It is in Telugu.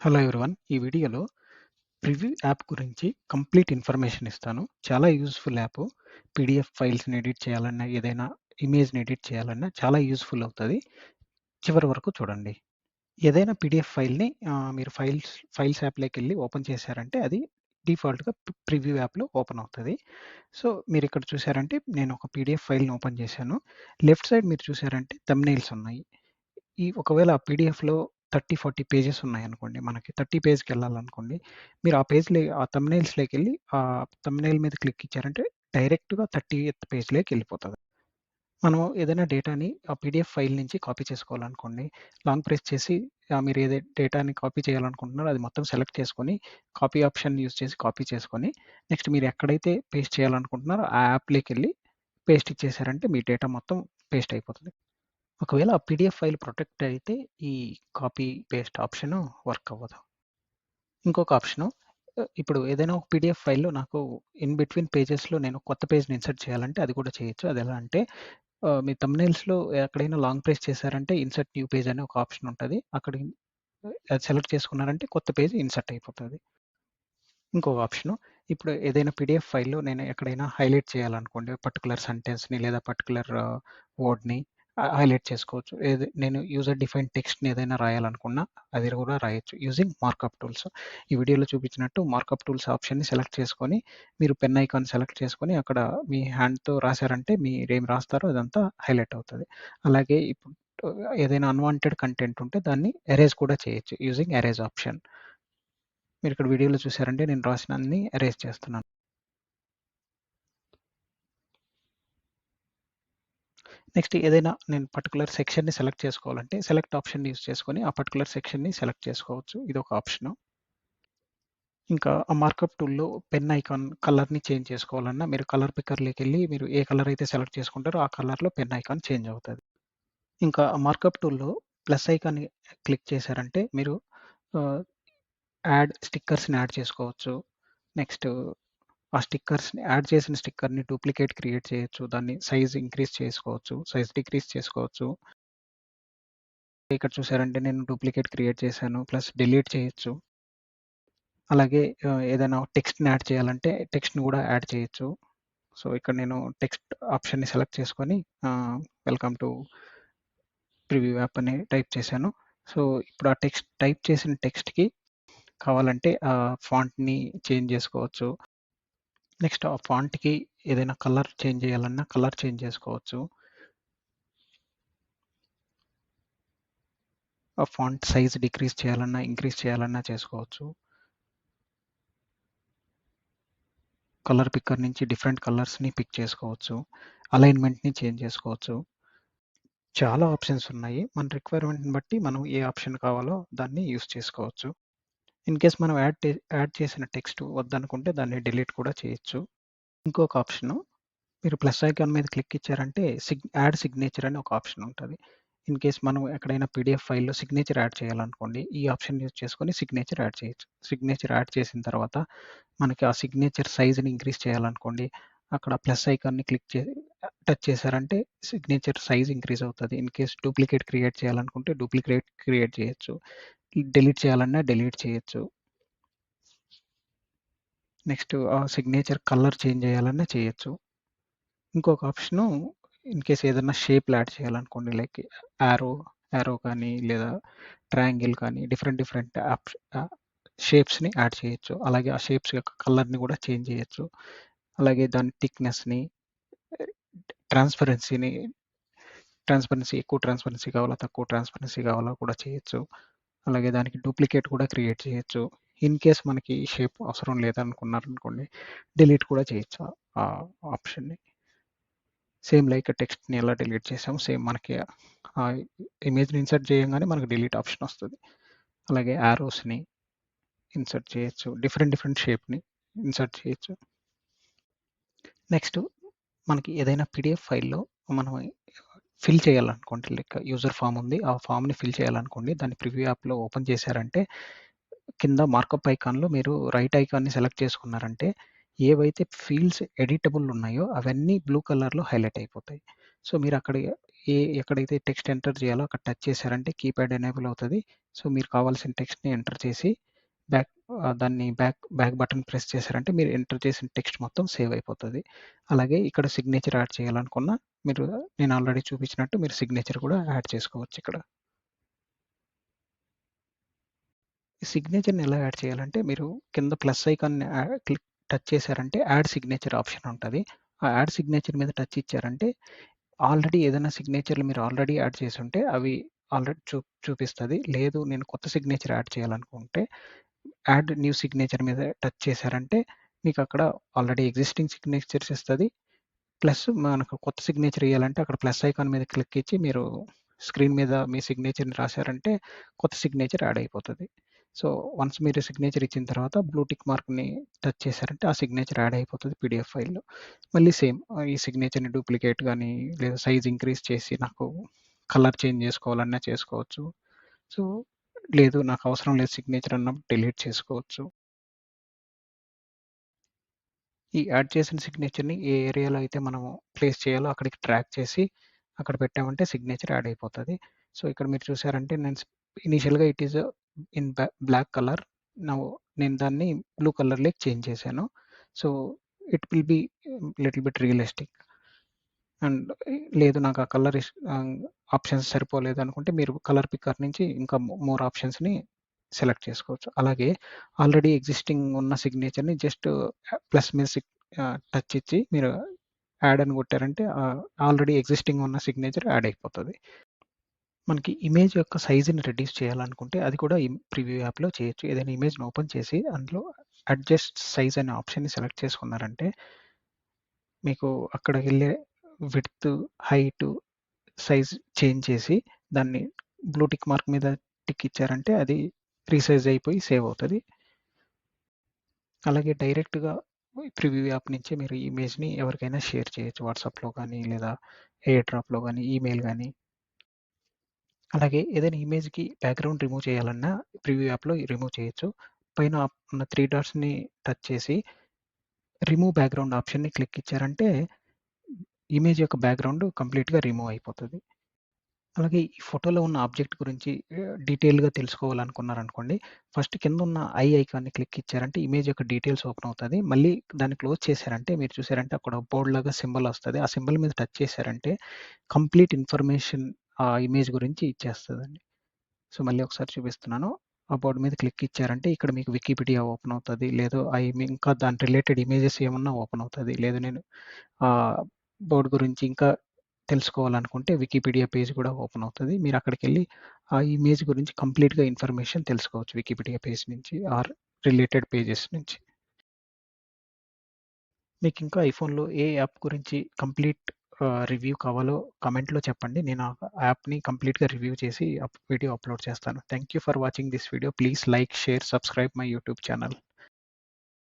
Hello everyone. ఈ వీడియోలో ప్రివ్యూ యాప్ గురించి కంప్లీట్ ఇన్ఫర్మేషన్ ఇస్తాను. చాలా యూస్ఫుల్ యాప్ పీడీఎఫ్ ఫైల్స్‌ని ఎడిట్ చేయాలన్నా, ఏదైనా ఇమేజ్‌ని ఎడిట్ చేయాలన్నా చాలా యూస్ఫుల్ అవుతుంది చివరి వరకు చూడండి. ఏదైనా పీడీఎఫ్ ఫైల్‌ని మీరు ఫైల్స్ ఫైల్స్ యాప్లోకి వెళ్ళి ఓపెన్ చేశారంటే అది డిఫాల్ట్‌గా ప్రివ్యూ యాప్‌లో ఓపెన్ అవుతుంది సో, మీరు ఇక్కడ చూసారంటే నేను ఒక పీడీఎఫ్ ఫైల్‌ని ఓపెన్ చేశాను. లెఫ్ట్ సైడ్ మీరు చూసారంటే తమ్నైల్స్ ఉన్నాయి. ఈ ఒకవేళ ఆ పీడీఎఫ్‌లో 30, 40 పేజెస్ ఉన్నాయనుకోండి. మనకి 30 పేజ్‌కెళ్ళాలనుకోండి. మీరు ఆ పేజ్‌లో ఆ థంబ్‌నెయిల్స్‌లోకెళ్ళి ఆ థంబ్‌నెయిల్ మీద క్లిక్ ఇచ్చారంటే డైరెక్ట్‌గా 30థ్ పేజ్‌లోకెళ్ళిపోతది. మనం ఏదైనా డేటాని ఆ పీడీఎఫ్ ఫైల్ నుంచి కాపీ చేసుకోవాలనుకోండి. లాంగ్ ప్రెస్ చేసి ఆహ్, మీరు ఏదై డేటాని కాపీ చేయాలనుకుంటున్నారో అది మొత్తం సెలెక్ట్ చేసుకొని, కాపీ ఆప్షన్ యూజ్ చేసి కాపీ చేసుకొని, నెక్స్ట్ మీరు ఎక్కడైతే పేస్ట్ చేయాలనుకుంటున్నారో ఆ యాప్‌లోకెళ్ళి పేస్ట్ ఇచ్చేసారంటే మీ డేటా మొత్తం పేస్ట్ అయిపోతుంది ఒకవేళ ఆ పీడీఎఫ్ ఫైల్ ప్రొటెక్ట్ అయితే ఈ కాపీ, పేస్ట్ ఆప్షన్ వర్క్ అవ్వదు. ఇంకొక ఆప్షను ఇప్పుడు ఏదైనా ఒక పీడీఎఫ్ ఫైల్‌లో నాకు ఇన్ బిట్వీన్ పేజెస్‌లో నేను కొత్త పేజ్‌ని ఇన్సర్ట్ చేయాలంటే అది కూడా చేయొచ్చు. అది ఎలా అంటే మీ తమ్నైల్స్లో ఎక్కడైనా లాంగ్ ప్రెస్ చేశారంటే ఇన్సర్ట్ న్యూ పేజ్ అనే ఒక ఆప్షన్ ఉంటుంది అక్కడ అది సెలెక్ట్ చేసుకున్నారంటే కొత్త పేజ్ ఇన్సర్ట్ అయిపోతుంది ఇంకొక ఆప్షను ఇప్పుడు ఏదైనా పీడీఎఫ్ ఫైల్‌లో నేను ఎక్కడైనా హైలైట్ చేయాలనుకోండి. పర్టికులర్ సెంటెన్స్‌ని లేదా పర్టికులర్ వర్డ్‌ని హైలైట్ చేసుకోవచ్చు. ఏది నేను యూజర్ డిఫైన్ టెక్స్ట్‌ని ఏదైనా రాయాలనుకున్నా అది కూడా రాయొచ్చు. Using markup tools. ఈ వీడియోలో చూపించినట్టు మార్కప్ టూల్స్ ఆప్షన్‌ని సెలెక్ట్ చేసుకొని, మీరు పెన్ ఐకాన్ సెలెక్ట్ చేసుకొని అక్కడ మీ హ్యాండ్‌తో రాశారంటే మీరేం రాస్తారో అదంతా హైలైట్ అవుతుంది అలాగే ఇప్పుడు ఏదైనా అన్‌వాంటెడ్ కంటెంట్ ఉంటే దాన్ని ఎరేజ్ కూడా చేయొచ్చు. Using erase option. మీరు ఇక్కడ వీడియోలో చూసారంటే నేను రాసినన్ని ఎరేజ్ చేస్తున్నాను. నెక్స్ట్ ఏదైనా నేను పర్టికులర్ సెక్షన్‌ని సెలెక్ట్ చేసుకోవాలంటే సెలెక్ట్ ఆప్షన్‌ని యూజ్ చేసుకొని ఆ పర్టికులర్ సెక్షన్‌ని సెలెక్ట్ చేసుకోవచ్చు. ఇది ఒక ఆప్షను. ఇంకా ఆ మార్కప్ టూల్‌లో పెన్ ఐకాన్ కలర్‌ని చేంజ్ చేసుకోవాలన్నా మీరు కలర్ పికర్‌లోకెళ్ళి మీరు ఏ కలర్ అయితే సెలెక్ట్ చేసుకుంటారో ఆ కలర్‌లో పెన్ ఐకాన్ చేంజ్ అవుతుంది ఇంకా ఆ మార్కప్ టూల్‌లో ప్లస్ ఐకాన్‌ని క్లిక్ చేశారంటే మీరు యాడ్ స్టిక్కర్స్‌ని యాడ్ చేసుకోవచ్చు. నెక్స్ట్ ఆ స్టిక్కర్స్‌ని యాడ్ చేసిన స్టిక్కర్‌ని డూప్లికేట్ క్రియేట్ చేయొచ్చు. దాన్ని సైజ్ ఇంక్రీజ్ చేసుకోవచ్చు. సైజ్ డిక్రీజ్ చేసుకోవచ్చు. ఇక్కడ చూసారంటే నేను డూప్లికేట్ క్రియేట్ చేశాను. ప్లస్ డిలీట్ చేయొచ్చు. అలాగే ఏదైనా టెక్స్ట్‌ని యాడ్ చేయాలంటే టెక్స్ట్‌ని కూడా యాడ్ చేయొచ్చు. సో, ఇక్కడ నేను టెక్స్ట్ ఆప్షన్‌ని సెలెక్ట్ చేసుకొని వెల్కమ్ టు ప్రివ్యూ యాప్ అని టైప్ చేశాను. సో, ఇప్పుడు ఆ టెక్స్ట్ టైప్ చేసిన టెక్స్ట్‌కి కావాలంటే ఆ ఫాంట్‌ని చేంజ్ చేసుకోవచ్చు. నెక్స్ట్ ఆ ఫాంట్‌కి ఏదైనా కలర్ చేంజ్ చేయాలన్నా కలర్ చేంజ్ చేసుకోవచ్చు. ఆ ఫాంట్ సైజ్ డిక్రీజ్ చేయాలన్నా, ఇంక్రీజ్ చేయాలన్నా చేసుకోవచ్చు. కలర్ పిక్కర్ నుంచి డిఫరెంట్ కలర్స్‌ని పిక్ చేసుకోవచ్చు. అలైన్‌మెంట్‌ని చేంజ్ చేసుకోవచ్చు. చాలా ఆప్షన్స్ ఉన్నాయి. మన రిక్వైర్మెంట్‌ని బట్టి మనం ఏ ఆప్షన్ కావాలో దాన్ని యూజ్ చేసుకోవచ్చు. ఇన్ కేస్ మనం యాడ్ యాడ్ చేసిన టెక్స్ట్ వద్దనుకుంటే దాన్ని డిలీట్ కూడా చేయొచ్చు. ఇంకొక ఆప్షను మీరు ప్లస్ ఐకాన్ మీద క్లిక్ ఇచ్చారంటే సిగ్ యాడ్ సిగ్నేచర్ అని ఒక ఆప్షన్ ఉంటుంది ఇన్ కేస్ మనం ఎక్కడైనా పీడీఎఫ్ ఫైల్‌లో సిగ్నేచర్ యాడ్ చేయాలనుకోండి. ఈ ఆప్షన్ యూజ్ చేసుకొని సిగ్నేచర్ యాడ్ చేయొచ్చు. సిగ్నేచర్ యాడ్ చేసిన తర్వాత మనకి ఆ సిగ్నేచర్ సైజ్‌ని ఇంక్రీజ్ చేయాలనుకోండి. అక్కడ ప్లస్ ఐకాన్‌ని క్లిక్ చే టచ్ చేశారంటే సిగ్నేచర్ సైజ్ ఇంక్రీజ్ అవుతుంది ఇన్ కేస్ డూప్లికేట్ క్రియేట్ చేయాలనుకుంటే డూప్లికేట్ క్రియేట్ చేయొచ్చు. డిలీట్ చేయాలన్నా డిలీట్ చేయొచ్చు. నెక్స్ట్ ఆ సిగ్నేచర్ కలర్ చేంజ్ చేయాలన్నా చేయొచ్చు. ఇంకొక ఆప్షను ఇన్ కేస్ ఏదైనా షేప్‌లు యాడ్ చేయాలనుకోండి. లైక్ యారో, యారో కానీ లేదా ట్రయాంగిల్ కానీ డిఫరెంట్ డిఫరెంట్ ఆప్ షేప్స్‌ని యాడ్ చేయొచ్చు. అలాగే ఆ షేప్స్ యొక్క కలర్‌ని కూడా చేంజ్ చేయొచ్చు. అలాగే దాని థిక్‌నెస్‌ని ట్రాన్స్‌పరెన్సీని ట్రాన్స్‌పరెన్సీ ఎక్కువ ట్రాన్స్‌పరెన్సీ కావాలా, తక్కువ ట్రాన్స్‌పరెన్సీ కావాలా కూడా చేయొచ్చు. అలాగే దానికి డూప్లికేట్ కూడా క్రియేట్ చేయొచ్చు. ఇన్ కేస్ మనకి షేప్ అవసరం లేదనుకున్నారనుకోండి డిలీట్ కూడా చేయొచ్చు ఆ ఆప్షన్‌ని. సేమ్ లైక్ టెక్స్ట్‌ని ఎలా డిలీట్ చేసామో సేమ్ మనకి ఆ ఇమేజ్‌ని ఇన్సర్ట్ చేయగానే మనకు డిలీట్ ఆప్షన్ వస్తుంది అలాగే యారోస్‌ని ఇన్సర్ట్ చేయొచ్చు. డిఫరెంట్ డిఫరెంట్ షేప్‌ని ఇన్సర్ట్ చేయొచ్చు. నెక్స్ట్ మనకి ఏదైనా పీడీఎఫ్ ఫైల్‌లో మనం ఫిల్ చేయాలనుకోండి. లైక్ యూజర్ ఫామ్ ఉంది. ఆ ఫామ్ని ఫిల్ చేయాలనుకోండి. దాన్ని ప్రివ్యూ యాప్‌లో ఓపెన్ చేశారంటే కింద మార్కప్ ఐకాన్‌లో మీరు రైట్ ఐకాన్‌ని సెలెక్ట్ చేసుకున్నారంటే ఏవైతే ఫీల్డ్స్ ఎడిటబుల్ ఉన్నాయో అవన్నీ బ్లూ కలర్‌లో హైలైట్ అయిపోతాయి. సో, మీరు అక్కడ ఏ ఎక్కడైతే టెక్స్ట్ ఎంటర్ చేయాలో అక్కడ టచ్ చేశారంటే కీప్యాడ్ ఎనేబుల్ అవుతుంది సో, మీరు కావాల్సిన టెక్స్ట్‌ని ఎంటర్ చేసి బ్యాక్ దాన్ని బ్యాక్ బ్యాక్ బటన్ ప్రెస్ చేశారంటే మీరు ఎంటర్ చేసిన టెక్స్ట్ మొత్తం సేవ్ అయిపోతుంది. అలాగే ఇక్కడ సిగ్నేచర్ యాడ్ చేయాలనుకున్న మీరు నేను ఆల్రెడీ చూపించినట్టు మీరు సిగ్నేచర్ కూడా యాడ్ చేసుకోవచ్చు ఇక్కడ. ఈ సిగ్నేచర్‌ని ఎలా యాడ్ చేయాలంటే మీరు కింద ప్లస్ ఐకాన్‌ని క్లిక్ టచ్ చేశారంటే యాడ్ సిగ్నేచర్ ఆప్షన్ ఉంటుంది. ఆ యాడ్ సిగ్నేచర్ మీద టచ్ ఇచ్చారంటే ఆల్రెడీ ఏదైనా సిగ్నేచర్‌లు మీరు ఆల్రెడీ యాడ్ చేసి ఉంటే అవి ఆల్రెడీ చూ చూపిస్తుంది. లేదు నేను కొత్త సిగ్నేచర్ యాడ్ చేయాలనుకుంటే యాడ్ న్యూ సిగ్నేచర్ మీద టచ్ చేశారంటే మీకు అక్కడ ఆల్రెడీ ఎగ్జిస్టింగ్ సిగ్నేచర్స్ ఇస్తుంది ప్లస్ మనకు కొత్త సిగ్నేచర్ ఇవ్వాలంటే అక్కడ ప్లస్ ఐకాన్ మీద క్లిక్ ఇచ్చి మీరు స్క్రీన్ మీద మీ సిగ్నేచర్‌ని రాశారంటే కొత్త సిగ్నేచర్ యాడ్ అయిపోతుంది సో, వన్స్ మీరు సిగ్నేచర్ ఇచ్చిన తర్వాత బ్లూటిక్ మార్క్‌ని టచ్ చేశారంటే ఆ సిగ్నేచర్ యాడ్ అయిపోతుంది పీడీఎఫ్ ఫైల్‌లో. మళ్ళీ సేమ్ ఈ సిగ్నేచర్‌ని డూప్లికేట్ కానీ లేదా సైజ్ ఇంక్రీజ్ చేసి నాకు కలర్ చేంజ్ చేసుకోవాలన్నా చేసుకోవచ్చు. సో, లేదు నాకు అవసరం లేదు సిగ్నేచర్ అన్నప్పుడు డిలీట్ చేసుకోవచ్చు. ఈ యాడ్ చేసిన సిగ్నేచర్‌ని ఏ ఏరియాలో అయితే మనము ప్లేస్ చేయాలో అక్కడికి ట్రాక్ చేసి అక్కడ పెట్టామంటే సిగ్నేచర్ యాడ్ అయిపోతుంది సో, ఇక్కడ మీరు చూసారంటే నేను ఇనీషియల్‌గా ఇట్ ఈస్ ఇన్ బ్లా బ్లాక్ కలర్. నా నేను దాన్ని బ్లూ కలర్‌లోకి చేంజ్ చేశాను. So, it will be little bit realistic. And లేదు నాకు ఆ కలర్ ఇష్ ఆప్షన్స్ సరిపోలేదు అనుకుంటే మీరు కలర్ పిక్కర్ నుంచి ఇంకా మోర్ ఆప్షన్స్‌ని సెలెక్ట్ చేసుకోవచ్చు. అలాగే ఆల్రెడీ ఎగ్జిస్టింగ్ ఉన్న సిగ్నేచర్‌ని జస్ట్ ప్లస్ మీద టచ్ ఇచ్చి మీరు యాడ్ అని కొట్టారంటే ఆల్రెడీ ఎగ్జిస్టింగ్ ఉన్న సిగ్నేచర్ యాడ్ అయిపోతుంది మనకి ఇమేజ్ యొక్క సైజుని రెడ్యూస్ చేయాలనుకుంటే అది కూడా ప్రివ్యూ యాప్‌లో చేయొచ్చు. ఏదైనా ఇమేజ్‌ని ఓపెన్ చేసి అందులో అడ్జస్ట్ సైజ్ అనే ఆప్షన్‌ని సెలెక్ట్ చేసుకున్నారంటే మీకు అక్కడికెళ్ళే విడ్త్, హైట్, సైజ్ చేంజ్ చేసి దాన్ని బ్లూ టిక్ మార్క్ మీద టిక్ ఇచ్చారంటే అది రీసైజ్ అయిపోయి సేవ్ అవుతుంది అలాగే డైరెక్ట్‌గా ప్రివ్యూ యాప్ నుంచే మీరు ఈ ఇమేజ్‌ని ఎవరికైనా షేర్ చేయొచ్చు. వాట్సాప్‌లో కానీ లేదా ఎయిర్ డ్రాప్‌లో కానీ ఈమెయిల్ కానీ అలాగే ఏదైనా ఇమేజ్‌కి బ్యాక్‌గ్రౌండ్ రిమూవ్ చేయాలన్నా ప్రివ్యూ యాప్‌లో రిమూవ్ చేయొచ్చు. పైన ఉన్న త్రీ డాట్స్‌ని టచ్ చేసి రిమూవ్ బ్యాక్‌గ్రౌండ్ ఆప్షన్‌ని క్లిక్ ఇచ్చారంటే ఇమేజ్ యొక్క బ్యాక్‌గ్రౌండ్ కంప్లీట్‌గా రిమూవ్ అయిపోతుంది. అలాగే ఈ ఫోటోలో ఉన్న ఆబ్జెక్ట్ గురించి డీటెయిల్‌గా తెలుసుకోవాలనుకున్నారనుకోండి. ఫస్ట్ కింద ఉన్న ఐ ఐకాన్‌ని క్లిక్ ఇచ్చారంటే ఇమేజ్ యొక్క డీటెయిల్స్ ఓపెన్ అవుతుంది. మళ్ళీ దాన్ని క్లోజ్ చేశారంటే మీరు చూసారంటే అక్కడ బోర్డ్ లాగా సింబల్ వస్తుంది. ఆ సింబల్ మీద టచ్ చేశారంటే కంప్లీట్ ఇన్ఫర్మేషన్ ఆ ఇమేజ్ గురించి ఇచ్చేస్తుందండి. సో, మళ్ళీ ఒకసారి చూపిస్తున్నాను. ఆ బోర్డు మీద క్లిక్ ఇచ్చారంటే ఇక్కడ మీకు వికీపీడియా ఓపెన్ అవుతుంది. లేదు ఐ ఇంకా దాని రిలేటెడ్ ఇమేజెస్ ఏమన్నా ఓపెన్ అవుతుంది. లేదు నేను బోర్డ్ గురించి ఇంకా తెలుసుకోవాలనుకుంటే వికీపీడియా పేజ్ కూడా ఓపెన్ అవుతుంది మీరు అక్కడికి వెళ్ళి ఆ ఇమేజ్ గురించి కంప్లీట్‌గా ఇన్ఫర్మేషన్ తెలుసుకోవచ్చు వికీపీడియా పేజ్ నుంచి ఆర్ రిలేటెడ్ పేజెస్ నుంచి. మీకు ఇంకా ఐఫోన్‌లో ఏ యాప్ గురించి కంప్లీట్ రివ్యూ కావాలో కామెంట్‌లో చెప్పండి. నేను ఆ యాప్‌ని కంప్లీట్‌గా రివ్యూ చేసి అప్ వీడియో అప్‌లోడ్ చేస్తాను. Thank you for watching this video. Please like, share, subscribe my YouTube channel.